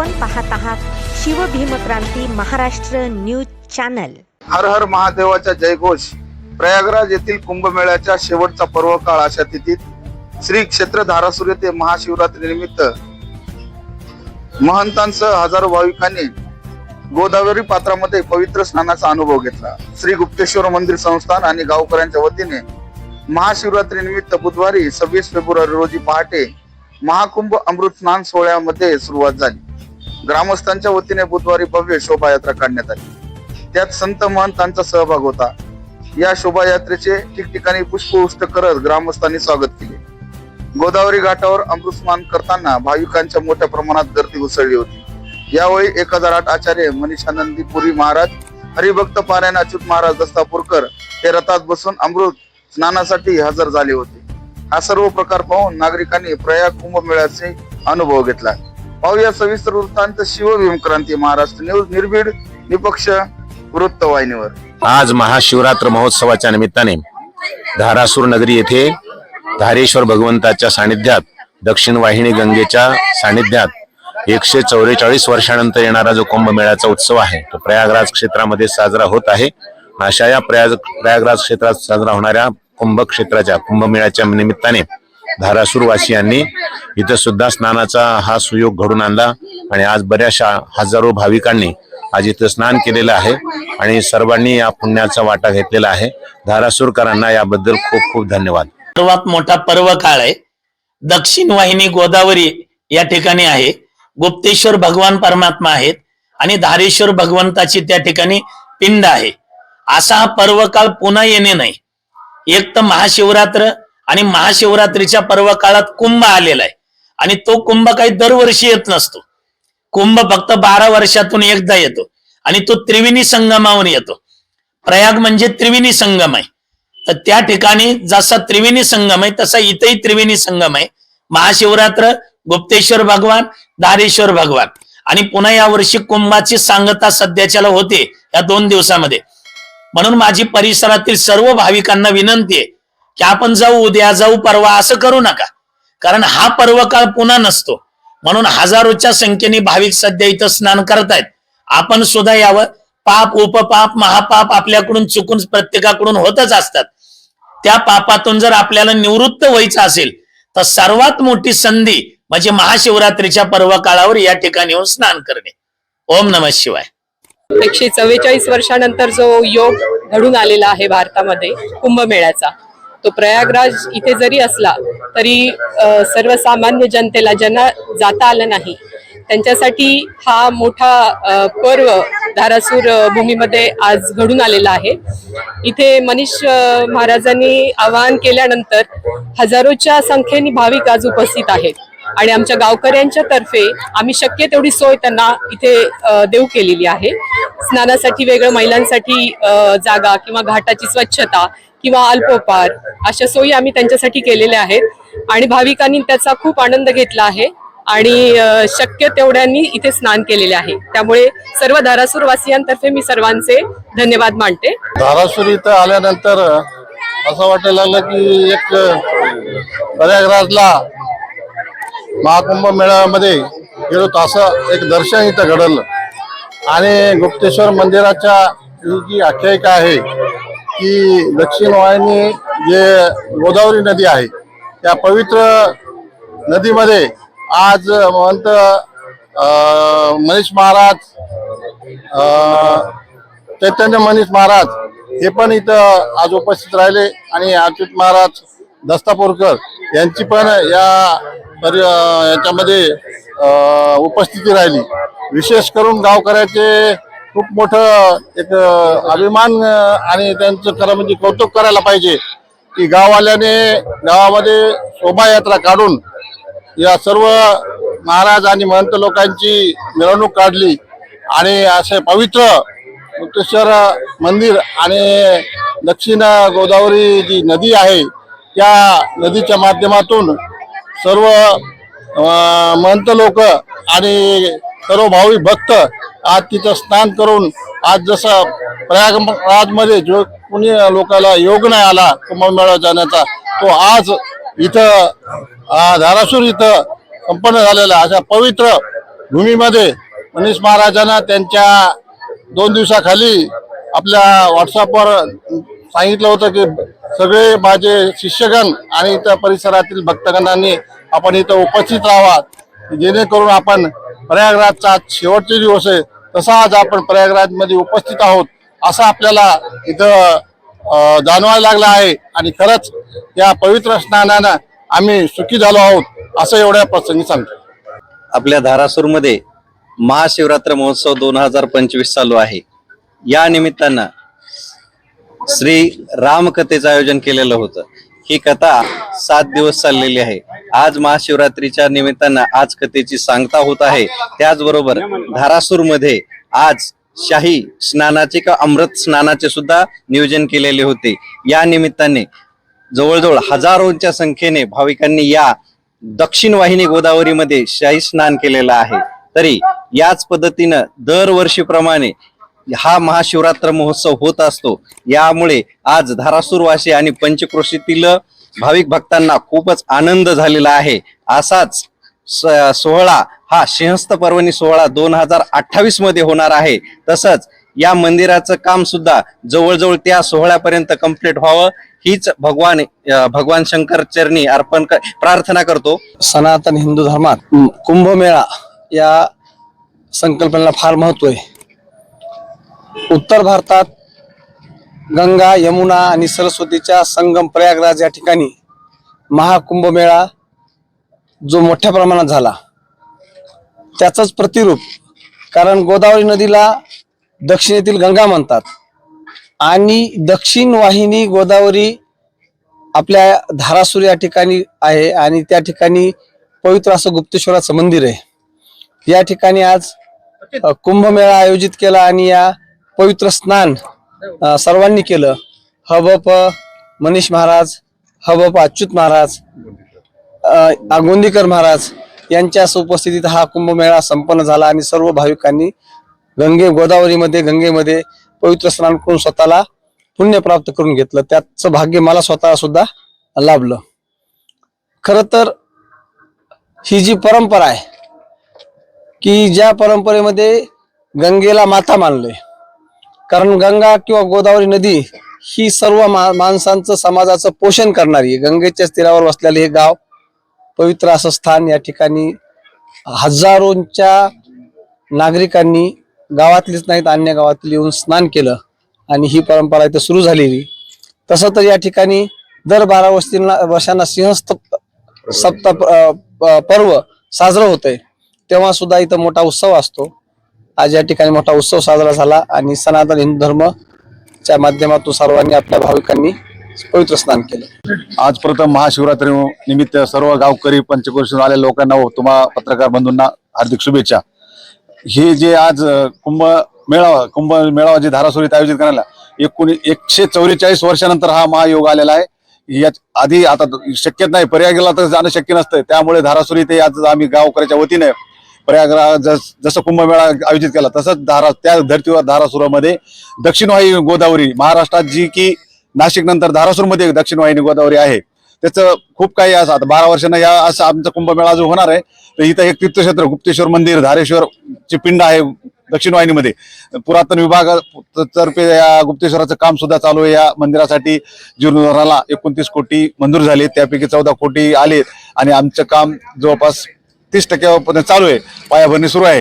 आपण पाहत आहात शिवभीमक्रांती महाराष्ट्र न्यूज चॅनल. हर हर महादेवाचा जयघोष. प्रयागराज येथील कुंभमेळ्याच्या शेवटचा पर्व काळ अशा तिथीत श्री क्षेत्र धारासूर्य येथे महाशिवरात्री निमित्त महंतांसह हजारो भाविकांनी गोदावरी पात्रामध्ये पवित्र स्नानाचा अनुभव घेतला. श्री गुप्तेश्वर मंदिर संस्थान आणि गावकऱ्यांच्या वतीने महाशिवरात्री निमित्त बुधवारी सव्वीस फेब्रुवारी रोजी पहाटे महाकुंभ अमृत स्नान सोहळ्यामध्ये सुरुवात झाली. ग्रामस्थांच्या वतीने बुधवारी भव्य शोभायात्रा काढण्यात आली. त्यात संत महंतांचा सहभाग होता. या शोभायात्रेचे ठिकठिकाणी पुष्पवृष्ट करत ग्रामस्थांनी स्वागत केले. गोदावरी घाटावर अमृतस्नान करताना भाविकांच्या मोठ्या प्रमाणात गर्दी उसळली होती. यावेळी एक हजार आठ आचार्य मनीषानंदी पुरी महाराज हरिभक्त पारायण अच्युत महाराज दस्तापूरकर हे रथात बसून अमृत स्नानासाठी हजर झाले होते. हा सर्व प्रकार पाहून नागरिकांनी प्रयाग कुंभमेळ्याचे अनुभव घेतला. पाहूया सविस्तर वृत्तांत शिवभीम क्रांती महाराष्ट्र न्यूज निर्भीड निपक्ष वृत्तवाहिनीवर आज महाशिवरात्र महोत्सवाच्या निमित्ताने धारासूर नगरी येथे धारेश्वर भगवंताच्या सानिध्यात दक्षिण वाहिनी गंगेच्या सानिध्यात एकशे चौवेचाळीस वर्षानंतर येणारा जो कुंभमेळ्याचा उत्सव आहे तो प्रयागराज क्षेत्रामध्ये साजरा होत आहे. अशा या प्रयाग प्रयागराज क्षेत्रात साजरा होणाऱ्या कुंभ क्षेत्राच्या कुंभमेळ्याच्या निमित्ताने धारासूरवासियांनी इथं सुद्धा स्नानाचा हा सुयोग घडून आणला आणि आज बऱ्याचशा हजारो भाविकांनी आज इथं स्नान केलेलं आहे आणि सर्वांनी या पुण्याचा वाटा घेतलेला आहे. धारासूरकरांना याबद्दल खूप खूप धन्यवाद. सर्वात मोठा पर्व काळ आहे. दक्षिण वाहिनी गोदावरी या ठिकाणी आहे. गुप्तेश्वर भगवान परमात्मा आहेत आणि धारेश्वर भगवंताची त्या ठिकाणी पिंड आहे. असा हा पर्व काळ पुन्हा येणे नाही. एक तर महाशिवरात्र आणि महाशिवरात्रीच्या पर्व काळात कुंभ आलेला आहे. आणि तो कुंभ काही दरवर्षी येत नसतो. कुंभ फक्त बारा वर्षातून एकदा येतो. आणि तो त्रिवेणी संगमावर येतो. प्रयाग म्हणजे त्रिवेणी संगम आहे. तर त्या ठिकाणी जसा त्रिवेणी संगम आहे तसा इथेही त्रिवेणी संगम आहे. महाशिवरात्र गुप्तेश्वर भगवान दारेश्वर भगवान. आणि पुन्हा यावर्षी कुंभाची सांगता सध्याच्याला होते या दोन दिवसामध्ये. म्हणून माझी परिसरातील सर्व भाविकांना विनंती आहे की आपण जाऊ उद्या जाऊ परवा असं करू नका. कारण हा पर्व काळ पुन्हा नसतो. म्हणून हजारोच्या संख्येने भाविक सध्या इथं स्नान करतायत. आपण सुद्धा यावं. पाप उपपाप महापाप आपल्याकडून चुकून प्रत्येकाकडून होतच असतात. त्या पापातून जर आपल्याला निवृत्त व्हायचं असेल तर सर्वात मोठी संधी म्हणजे महाशिवरात्रीच्या पर्व काळावर या ठिकाणी येऊन स्नान करणे. ओम नमः शिवाय. एकशे चव्वेचाळीस वर्षानंतर जो योग घडून आलेला आहे भारतामध्ये कुंभमेळ्याचा. तो प्रयागराज इथे जरी असला तरी सर्वसामान्य जनतेला ज्यांना जाता आलं नाही त्यांच्यासाठी हा मोठा पर्व धारासूर भूमीमध्ये आज घडून आलेला आहे. इथे मनीष महाराजांनी आवाहन केल्यानंतर हजारोच्या संख्येने भाविक आज उपस्थित आहेत. आणि आमच्या गावकऱ्यांच्या तर्फे आम्ही शक्य तेवढी सोय त्यांना इथे देऊ केलेली आहे. स्नानासाठी वेगळं महिलांसाठी जागा किंवा घाटाची स्वच्छता किंवा अल्पोपार अशा सोयी आम्ही त्यांच्यासाठी केलेल्या आहेत. आणि भाविकांनी त्याचा खूप आनंद घेतला आहे. आणि शक्य तेवढ्यांनी इथे स्नान केलेले आहे. त्यामुळे सर्व धारासूर वासियांतर्फे मी सर्वांचे धन्यवाद मानते. धारासूर इथं आल्यानंतर असं वाटायला लागलं की एक प्रयागराजला महाकुंभ मेळाव्यामध्ये गेलो असं एक दर्शन इथं घडलं. आणि गुप्तेश्वर मंदिराच्या ही जी आख्यायिका आहे की दक्षिण वाहिनी जे गोदावरी नदी आहे त्या पवित्र नदीमध्ये आज महंत मनीष महाराज चैतन्य मनीष महाराज हे पण इथं आज उपस्थित राहिले. आणि अच्युत महाराज दस्तापूरकर यांची पण या याच्यामध्ये उपस्थिती राहिली. विशेष करून गावकऱ्याचे खूप मोठं एक अभिमान आणि त्यांचं खरं म्हणजे कौतुक करायला पाहिजे की गाववाल्याने गावामध्ये शोभायात्रा काढून या सर्व महाराज आणि महंत लोकांची मिरवणूक काढली आणि असे पवित्र मुक्तेश्वर मंदिर आणि दक्षिण गोदावरी जी नदी आहे त्या नदीच्या माध्यमातून सर्व महंत लोक आणि सर्व भावी भक्त आज तिथं स्नान करून आज जसं प्रयागराजमध्ये जो कुणी लोकाला योग नाही आला कुंभमेळा जाण्याचा तो आज इथं अं, धारासूर इथं संपन्न झालेला अशा पवित्र भूमीमध्ये मनीष महाराजांना त्यांच्या दोन दिवसाखाली आपल्या व्हॉट्सअपवर सांगितलं होतं की सगळे माझे शिष्यगण आणि इतर परिसरातील भक्तगणांनी आपण इथं उपस्थित राहावा जेणेकरून आपण प्रयागराजचा आज शेवटचे दिवस आहे. तसा आज आपण प्रयागराजमध्ये उपस्थित आहोत असं आपल्याला इथं जाणवायला लागलं आहे. आणि खरंच या पवित्र स्नानानं आम्ही सुखी झालो आहोत असं एवढ्या प्रसंगी सांगतो. आपल्या धारासूरमध्ये महाशिवरात्र महोत्सव दोन हजार पंचवीस चालू आहे. या निमित्तानं श्री रामकथेचं आयोजन केलेलं होतं. ही कथा सात दिवस चाललेली आहे. आज महाशिवरात्रीच्या निमित्तानं आज कथेची सांगता होत आहे. त्याचबरोबर धारासूरमध्ये आज शाही स्नानाचे का अमृत स्नानाचे सुद्धा नियोजन केलेले होते. या निमित्ताने जवळजवळ हजारोंच्या संख्येने भाविकांनी या दक्षिण वाहिनी गोदावरीमध्ये शाही स्नान केलेलं आहे. तरी याच पद्धतीनं दरवर्षीप्रमाणे हा महाशिवरात्र महोत्सव होत असतो. यामुळे आज धारासूरवासी आणि पंचक्रोशीतील भाविक भक्तांना खूपच आनंद झालेला आहे. असाच स- सोहळा हा सिंहस्थ पर्वणी सोहळा दोन हजार अठ्ठावीसमध्ये होणार आहे. तसंच या मंदिराचं काम सुद्धा जवळजवळ त्या सोहळ्यापर्यंत कंप्लीट व्हावं. हीच भगवान भगवान शंकर चरणी अर्पण कर प्रार्थना करतो. सनातन हिंदू धर्मात कुंभमेळा या संकल्पनेला फार महत्त्व आहे. उत्तर भारतात गंगा यमुना आणि सरस्वतीच्या संगम प्रयागराज या ठिकाणी महाकुंभमेळा जो मोठ्या प्रमाणात झाला त्याचंच प्रतिरूप कारण गोदावरी नदीला दक्षिणेतील गंगा म्हणतात आणि दक्षिण वाहिनी गोदावरी आपल्या धारासूर या ठिकाणी आहे आणि त्या ठिकाणी पवित्र असं गुप्तेश्वराचं मंदिर आहे. या ठिकाणी आज कुंभमेळा आयोजित केला आणि या पवित्र स्नान सर्वांनी केलं. हबप मनीष महाराज हबप अच्युत महाराज आगोंदीकर महाराज यांच्या उपस्थितीत हा कुंभमेळा संपन्न झाला आणि सर्व भाविकांनी गंगे गोदावरीमध्ये गंगेमध्ये पवित्र स्नान करून स्वतःला पुण्य प्राप्त करून घेतलं. त्याचं भाग्य मला स्वतः सुद्धा लाभलं. खर तर ही जी परंपरा आहे की ज्या परंपरेमध्ये गंगेला माता मानले कारण गंगा किंवा गोदावरी नदी ही सर्व मा- माणसांचं समाजाचं पोषण करणारी आहे. गंगेच्या तीरावर वसलेले हे गाव पवित्र असं स्थान या ठिकाणी हजारोंच्या नागरिकांनी गावातलीच नाहीत अन्य गावातील येऊन स्नान केलं आणि ही परंपरा इथं सुरू झालेली. तसं तर या ठिकाणी दर बारा वर्षींना वर्षांना सिंहस्थ सप्त पर्व साजरं होतंय. तेव्हा सुद्धा इथं मोठा उत्सव असतो. आज या ठिकाणी मोठा उत्सव साजरा झाला आणि सनातन हिंदू धर्मच्या माध्यमातून सर्वांनी आपल्या भाविकांनी पवित्र स्नान केलं. आज प्रथम महाशिवरात्री निमित्त सर्व गावकरी पंचक्रोशीतून आलेल्या लोकांना व तुम्हा पत्रकार बंधूंना हार्दिक शुभेच्छा. हे जे आज कुंभ मेळावा कुंभ मेळावा जे धारासुरीत आयोजित करायला एकोणी एकशे चौवेचाळीस वर्षानंतर हा महायोग आलेला आहे. या आधी आता शक्यत नाही प्रयागला तर जाणं शक्य नसतं त्यामुळे धारासुरी ते आज आम्ही गावकऱ्याच्या वतीने प्रयागराज जस- जसं कुंभमेळा आयोजित केला तसंच धारा त्या धर्तीवर धारासुरामध्ये दक्षिणवाही गोदावरी महाराष्ट्रात जी की नाशिक नंतर धारासूरमध्ये दक्षिणवाहिनी गोदावरी आहे. त्याचं खूप काही असं आता बारा वर्षांना या असं आमचा कुंभमेळा जो होणार आहे तर इथं एक तीर्थक्षेत्र गुप्तेश्वर मंदिर धारेश्वर ची पिंड आहे दक्षिण वाहिनीमध्ये पुरातन विभागातर्फे या गुप्तेश्वराचं काम सुद्धा चालू आहे. या मंदिरासाठी जीर्णोद्धाराला एकोणतीस कोटी मंजूर झाले त्यापैकी चौदा कोटी आले आणि आमचं काम जवळपास तीस टक्क्यापर्यंत चालू आहे. पायाभरणी सुरू आहे.